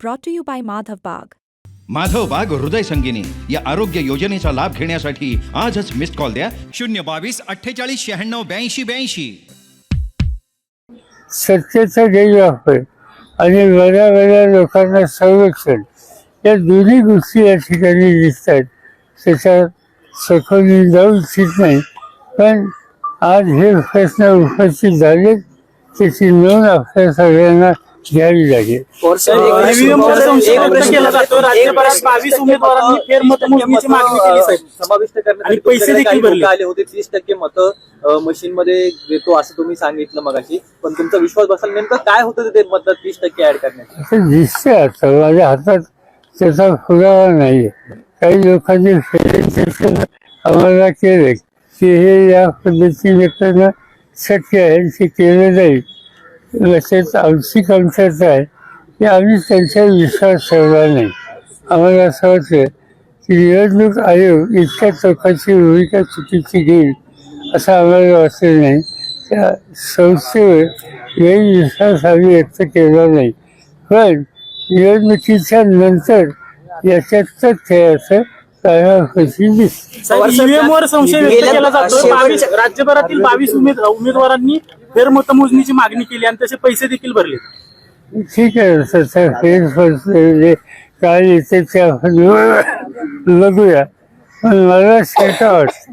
brought to you by Madhav Bagh. Madhav बाग हृदय संगिनी या आरोग्य योजनेचा लाभ घेण्यासाठी आजच मिस्ड कॉल द्या. शून्य बावीस अठ्ठेचाळीस शहाण्णव ब्याऐंशी ब्याऐंशी. सत्तेचा गैरवापर आणि बऱ्या बऱ्या लोकांना संरक्षण या दोन्ही गोष्टी या ठिकाणी दिसतात त्याच्यात सखोल जाऊ इच्छित नाही. पण आज हे प्रश्न उपस्थित झाले त्याची नोंद आपल्या सगळ्यांना घ्यावी लागेल आणि पैसे देखील आले होते तीस टक्के मतं. मशीन मध्ये देतो असं तुम्ही सांगितलं मगाशी. पण तुमचा विश्वास बसाल नेमकं काय होतं ते मत तीस टक्के ऍड करण्यात माझ्या हातात त्याचा पुरावा नाही. काही लोकांनी आम्हाला केलं की हे या पद्धतीने करणं शक्य आहे ते केलं जाईल. तसेच आमची कमतरता आहे. की आम्ही त्यांच्यावर विश्वास ठेवला नाही. आम्हाला असं वाटतं की निवडणूक आयोग इतक्या चौकाची भूमिका चुकीची घेईल असं आम्हाला वाटलं नाही. त्या संस्थेवर गैरविश्वास आम्ही व्यक्त केला नाही. पण निवडणुकीच्या नंतर याच्यात खेळाचं ईव्हीएम वर संशय व्यक्त केला जातो शेवटच्या- बावीस राज्यभरातील बावीस उमेद उमेदवारांनी फेरमतमोजणीची मागणी केली आणि तसे पैसे देखील भरले. ठीक आहे काय बघूया. पण मला शंका वाटते.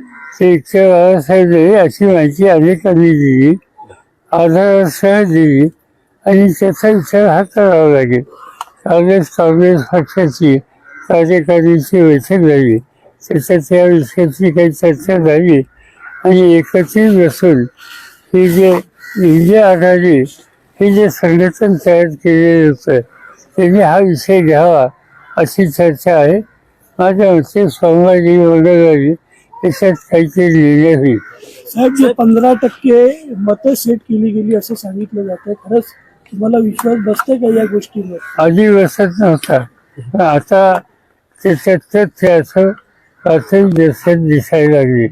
ते बाबासाहेब दिली अशी माहिती अनेकांनी दिली. आधारासह दिली आणि त्याचा विचार हा करावा लागेल. काँग्रेस काँग्रेस पक्षाची कार्यकारिणीची बैठक झाली. त्याच्यात या विषयाची काही चर्चा झाली. आणि एकत्रित बसून हे जे इंडिया आघाडी हे जे संघटन तयार केलेलं होतं त्यांनी हा विषय घ्यावा अशी चर्चा आहे. माझ्या मते सोमवारी मंगळवारी त्याच्यात काहीतरी लिहिलं होईल साहेब जे पंधरा टक्के मतं सेट केली गेली असं सांगितलं जातं खरंच तुम्हाला विश्वास बसतोय का या गोष्टीवर? आधी बसत नव्हता. पण आता त्याच्यात तथ्य असं प्राथमिक दर्शक दिसायला लागले.